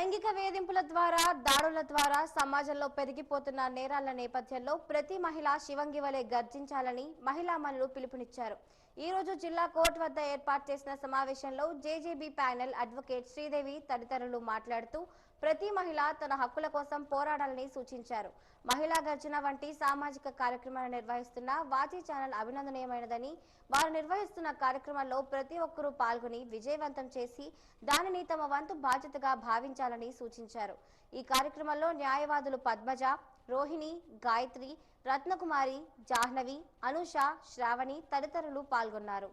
లైంగిక వేధింపుల ద్వారా దాడుల ద్వారా సమాజంలో పెరిగిపోతున్న నేరాల నేపథ్యంలో ప్రతి మహిళ శివంగి వలె గర్జించాలని మహిళా మనులు పిలుపునిచ్చారు. ఈ రోజు జిల్లా కోర్టు వద్ద ఏర్పాటు చేసిన సమావేశంలో జేజేబీ ప్యానెల్ అడ్వకేట్ శ్రీదేవి తదితరులు మాట్లాడుతూ ప్రతి మహిళ తన హక్కుల కోసం పోరాడాలని సూచించారు. మహిళా గర్జన వంటి సామాజిక కార్యక్రమాలు నిర్వహిస్తున్న వాచి ఛానల్ అభినందనీయమైనదని వారు నిర్వహిస్తున్న కార్యక్రమాల్లో ప్రతి ఒక్కరూ పాల్గొని విజయవంతం చేసి దానిని తమ వంతు బాధ్యతగా భావించాలని సూచించారు. ఈ కార్యక్రమంలో న్యాయవాదులు పద్మజ రోహిణి గాయత్రి రత్నకుమారి జాహ్నవి అనుష శ్రావణి తదితరులు పాల్గొన్నారు.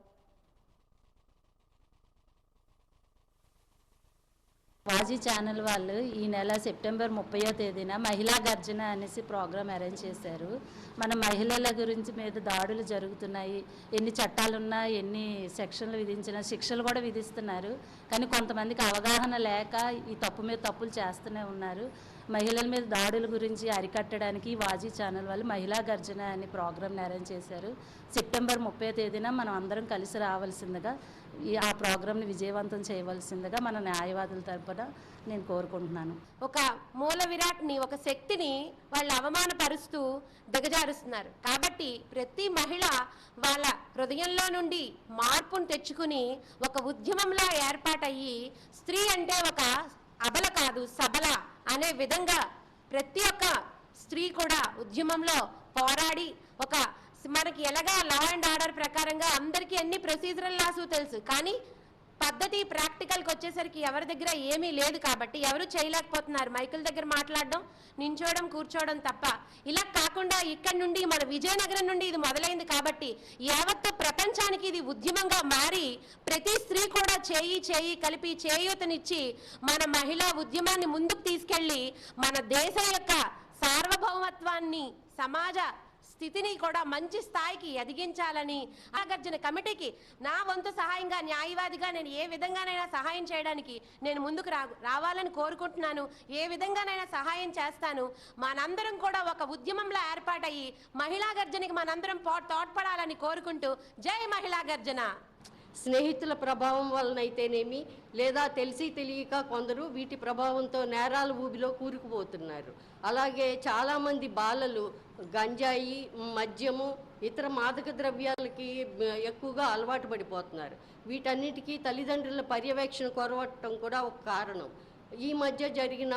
మాజీ ఛానల్ వాళ్ళు ఈ నెల సెప్టెంబర్ ముప్పయో తేదీన మహిళా గర్జన అనేసి ప్రోగ్రాం అరేంజ్ చేశారు. మన మహిళల గురించి మీద దాడులు జరుగుతున్నాయి. ఎన్ని చట్టాలున్నా ఎన్ని సెక్షన్లు విధించినా శిక్షలు కూడా విధిస్తున్నారు. కానీ కొంతమందికి అవగాహన లేక ఈ తప్పు మీద తప్పులు చేస్తూనే ఉన్నారు. మహిళల మీద దాడుల గురించి అరికట్టడానికి వాజీ ఛానల్ వాళ్ళు మహిళా గర్జన అనే ప్రోగ్రామ్ని అరేంజ్ చేశారు. సెప్టెంబర్ ముప్పై తేదీన మనం అందరం కలిసి రావాల్సిందిగా ఈ ఆ ప్రోగ్రామ్ని విజయవంతం చేయవలసిందిగా మన న్యాయవాదుల తరపున నేను కోరుకుంటున్నాను. ఒక మూల విరాట్ని ఒక శక్తిని వాళ్ళు అవమానపరుస్తూ దిగజారుస్తున్నారు. కాబట్టి ప్రతి మహిళ వాళ్ళ హృదయంలో నుండి మార్పును తెచ్చుకుని ఒక ఉద్యమంలా ఏర్పాటయ్యి స్త్రీ అంటే ఒక అబల కాదు సబల అనే విధంగా ప్రతి ఒక్క స్త్రీ కూడా ఉద్యమంలో పోరాడి ఒక మనకి ఎలాగా లా అండ్ ఆర్డర్ ప్రకారంగా అందరికీ అన్ని ప్రొసీజరల్ లాసు తెలుసు. కానీ పద్ధతి ప్రాక్టికల్కి వచ్చేసరికి ఎవరి దగ్గర ఏమీ లేదు కాబట్టి ఎవరు చేయలేకపోతున్నారు. మైకుల దగ్గర మాట్లాడడం నించోవడం కూర్చోవడం తప్ప. ఇలా కాకుండా ఇక్కడి నుండి మన విజయనగరం నుండి ఇది మొదలైంది కాబట్టి యావత్తు ప్రపంచానికి ఇది ఉద్యమంగా మారి ప్రతి స్త్రీ కూడా చేయి చేయి కలిపి చేయూతనిచ్చి మన మహిళా ఉద్యమాన్ని ముందుకు తీసుకెళ్ళి మన దేశం యొక్క సార్వభౌమత్వాన్ని సమాజ స్థితిని కూడా మంచి స్థాయికి ఎదిగించాలని నాగార్జున కమిటీకి నా వంతు సహాయంగా న్యాయవాదిగా నేను ఏ విధంగానైనా సహాయం చేయడానికి నేను ముందుకు రా రావాలని కోరుకుంటున్నాను. ఏ విధంగానైనా సహాయం చేస్తాను. మనందరం కూడా ఒక ఉద్యమంలో ఏర్పాటయ్యి మహిళా గర్జనకి మనందరం తోడ్పడాలని కోరుకుంటూ జై మహిళా గర్జన స్నేహితుల ప్రభావం వలనైతేనేమి లేదా తెలిసి తెలియక కొందరు వీటి ప్రభావంతో నేరాల ఊబిలో కూరుకుపోతున్నారు. అలాగే చాలామంది బాలలు గంజాయి మద్యము ఇతర మాదక ద్రవ్యాలకి ఎక్కువగా అలవాటు పడిపోతున్నారు. వీటన్నిటికీ తల్లిదండ్రుల పర్యవేక్షణ కొరవటం కూడా ఒక కారణం. ఈ మధ్య జరిగిన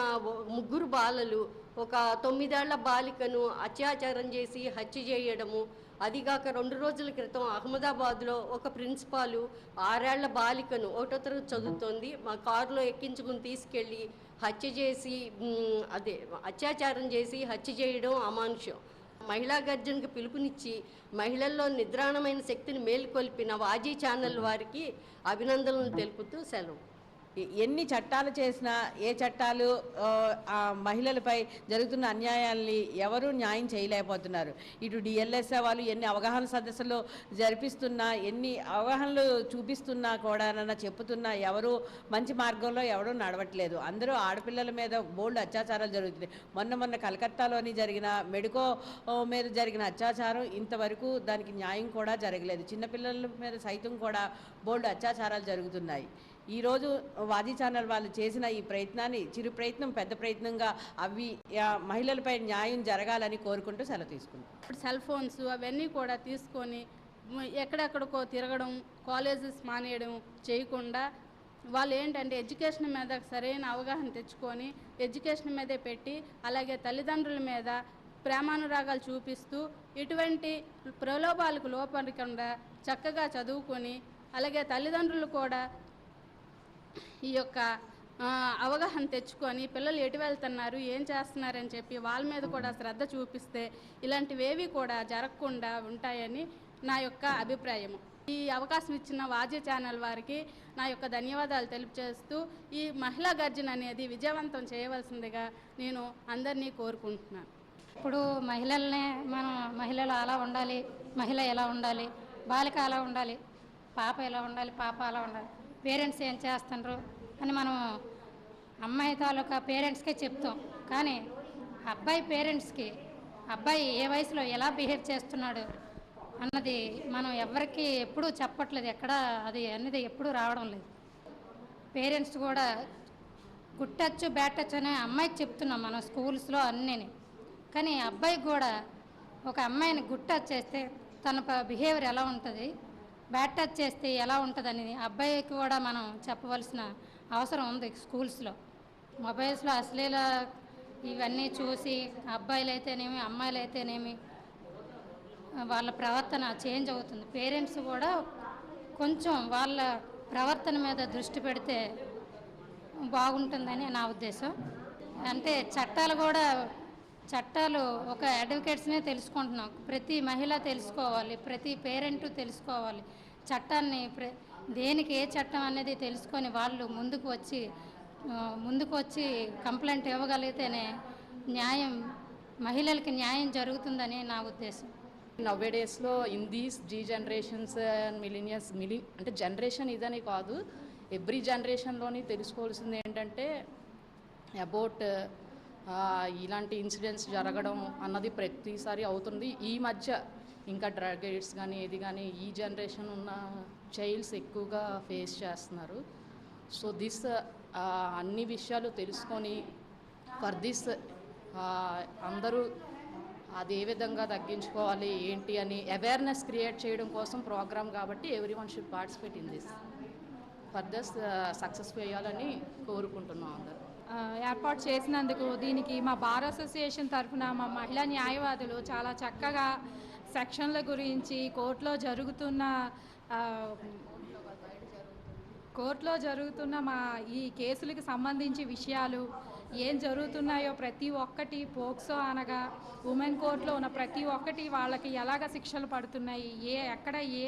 ముగ్గురు బాలలు ఒక తొమ్మిదేళ్ళ బాలికను అత్యాచారం చేసి హత్య చేయడము అదిగాక రెండు రోజుల క్రితం అహ్మదాబాద్లో ఒక ప్రిన్సిపాలు ఆరేళ్ళ బాలికను ఒకటో తరగతి చదువుతోంది మా కారులో ఎక్కించుకుని తీసుకెళ్ళి హత్య చేసి అదే అత్యాచారం చేసి హత్య చేయడం అమానుషం. మహిళా గర్జన్కు పిలుపునిచ్చి మహిళల్లో నిద్రాణమైన శక్తిని మేల్కొల్పిన వాజీ ఛానల్ వారికి అభినందనలు తెలుపుతూ సెలవు. ఎన్ని చట్టాలు చేసినా ఏ చట్టాలు ఆ, మహిళలపై జరుగుతున్న అన్యాయాల్ని ఎవరూ న్యాయం చేయలేకపోతున్నారు. ఇటు డిఎల్ఎస్ఏ వాళ్ళు ఎన్ని అవగాహన సదస్సులు జరిపిస్తున్నా ఎన్ని అవగాహనలు చూపిస్తున్నా కూడా చెప్తున్నా చెప్పుతున్నా ఎవరు మంచి మార్గంలో ఎవరూ నడవట్లేదు. అందరూ ఆడపిల్లల మీద బోల్డ్ అత్యాచారాలు జరుగుతున్నాయి. మొన్న మొన్న కలకత్తాలోని జరిగిన మెడికో మీద జరిగిన అత్యాచారం ఇంతవరకు దానికి న్యాయం కూడా జరగలేదు. చిన్నపిల్లల మీద సైతం కూడా బోల్డ్ అత్యాచారాలు జరుగుతున్నాయి. ఈరోజు వాజీ ఛానల్ వాళ్ళు చేసిన ఈ ప్రయత్నాన్ని చిరు ప్రయత్నం పెద్ద ప్రయత్నంగా అవి మహిళలపై న్యాయం జరగాలని కోరుకుంటూ సెలవు తీసుకుంటాం ఇప్పుడు సెల్ ఫోన్స్ అవన్నీ కూడా తీసుకొని ఎక్కడెక్కడికో తిరగడం కాలేజెస్ మానేయడం చేయకుండా వాళ్ళు ఏంటంటే ఎడ్యుకేషన్ మీద సరైన అవగాహన తెచ్చుకొని ఎడ్యుకేషన్ మీదే పెట్టి అలాగే తల్లిదండ్రుల మీద ప్రేమానురాగాలు చూపిస్తూ ఇటువంటి ప్రలోభాలకు లోపడకుండా చక్కగా చదువుకొని అలాగే తల్లిదండ్రులు కూడా ఈ యొక్క అవగాహన తెచ్చుకొని పిల్లలు ఎటు వెళ్తున్నారు ఏం చేస్తున్నారని చెప్పి వాళ్ళ మీద కూడా శ్రద్ధ చూపిస్తే ఇలాంటివేవి కూడా జరగకుండా ఉంటాయని నా యొక్క అభిప్రాయం ఈ అవకాశం ఇచ్చిన వాజీ ఛానల్ వారికి నా యొక్క ధన్యవాదాలు తెలియజేస్తూ ఈ మహిళా గర్జన అనేది విజయవంతం చేయవలసిందిగా నేను అందరినీ కోరుకుంటున్నాను. ఇప్పుడు మహిళల్ని మనం మహిళలు అలా ఉండాలి మహిళ ఎలా ఉండాలి బాలిక అలా ఉండాలి పాప ఎలా ఉండాలి పాప అలా ఉండాలి. పేరెంట్స్ ఏం చేస్తుండ్రు అని మనం అమ్మాయి తాలూకా పేరెంట్స్కే చెప్తాం. కానీ అబ్బాయి పేరెంట్స్కి అబ్బాయి ఏ వయసులో ఎలా బిహేవ్ చేస్తున్నాడు అన్నది మనం ఎవరికి ఎప్పుడూ చెప్పట్లేదు. ఎక్కడ అది అనేది ఎప్పుడూ రావడం లేదు. పేరెంట్స్ కూడా గుట్టచ్చు బ్యాటచ్చు అనే అమ్మాయికి చెప్తున్నాం మనం స్కూల్స్లో అన్నీని. కానీ అబ్బాయికి కూడా ఒక అమ్మాయిని గుడ్ టచ్ చేస్తే తన బిహేవియర్ ఎలా ఉంటుంది? బ్యాట్ టచ్ చేస్తే ఎలా ఉంటుంది అబ్బాయికి కూడా మనం చెప్పవలసిన అవసరం ఉంది స్కూల్స్లో. మొబైల్స్లో అశ్లీల ఇవన్నీ చూసి అబ్బాయిలు అయితేనేమి అమ్మాయిలు అయితేనేమి వాళ్ళ ప్రవర్తన చేంజ్ అవుతుంది. పేరెంట్స్ కూడా కొంచెం వాళ్ళ ప్రవర్తన మీద దృష్టి పెడితే బాగుంటుందని నా ఉద్దేశం. అంటే చట్టాలు కూడా చట్టాలు ఒక అడ్వకేట్స్నే తెలుసుకుంటున్నాం. ప్రతి మహిళ తెలుసుకోవాలి ప్రతి పేరెంట్ తెలుసుకోవాలి. చట్టాన్ని ప్ర దేనికి ఏ చట్టం అనేది తెలుసుకొని వాళ్ళు ముందుకు వచ్చి ముందుకు వచ్చి కంప్లైంట్ ఇవ్వగలిగితేనే న్యాయం మహిళలకి న్యాయం జరుగుతుందని నా ఉద్దేశం. నవ్వేడేస్లో in these Z generations and millennials మిలి అంటే జనరేషన్ ఇదని కాదు ఎవ్రీ జనరేషన్లోని తెలుసుకోవాల్సింది ఏంటంటే అబౌట్ ఇలాంటి ఇన్సిడెంట్స్ జరగడం అన్నది ప్రతిసారి అవుతుంది. ఈ మధ్య ఇంకా డ్రగ్ ఎయిడ్స్ కానీ ఏది కానీ ఈ జనరేషన్ ఉన్న చైల్డ్స్ ఎక్కువగా ఫేస్ చేస్తున్నారు. సో దిస్ అన్ని విషయాలు తెలుసుకొని ఫర్ దిస్ అందరూ అది ఏ విధంగా తగ్గించుకోవాలి ఏంటి అని అవేర్నెస్ క్రియేట్ చేయడం కోసం ప్రోగ్రామ్ కాబట్టి everyone should participate in this for further success చేయాలని కోరుకుంటున్నాం అందరూ. ఏర్పాటు చేసినందుకు దీనికి మా బార్ అసోసియేషన్ తరఫున మా మహిళా న్యాయవాదులు చాలా చక్కగా సెక్షన్ల గురించి కోర్టులో జరుగుతున్న కోర్టులో జరుగుతున్న మా ఈ కేసులకు సంబంధించి విషయాలు ఏం జరుగుతున్నాయో ప్రతి ఒక్కటి పోక్సో అనగా ఉమెన్ కోర్టులో ఉన్న ప్రతి ఒక్కటి వాళ్ళకి ఎలాగ శిక్షలు పడుతున్నాయి ఏ ఎక్కడ ఏ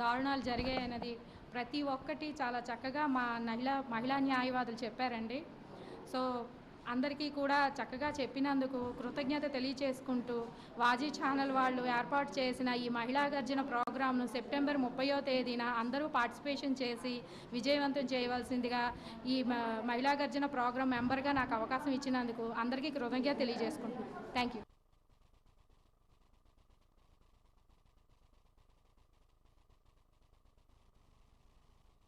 దారుణాలు జరిగాయి అనేది ప్రతి ఒక్కటి చాలా చక్కగా మా మహిళా మహిళా న్యాయవాదులు చెప్పారండి. సో అందరికీ కూడా చక్కగా చెప్పినందుకు కృతజ్ఞత తెలియచేసుకుంటూ వాజీ ఛానల్ వాళ్ళు ఏర్పాటు చేసిన ఈ మహిళా గర్జన ప్రోగ్రామ్ను సెప్టెంబర్ ముప్పయో తేదీన అందరూ పార్టిసిపేషన్ చేసి విజయవంతం చేయవలసిందిగా ఈ మ- మహిళా గర్జన ప్రోగ్రాం మెంబర్గా నాకు అవకాశం ఇచ్చినందుకు అందరికీ కృతజ్ఞత తెలియజేసుకుంటున్నాను. Thank you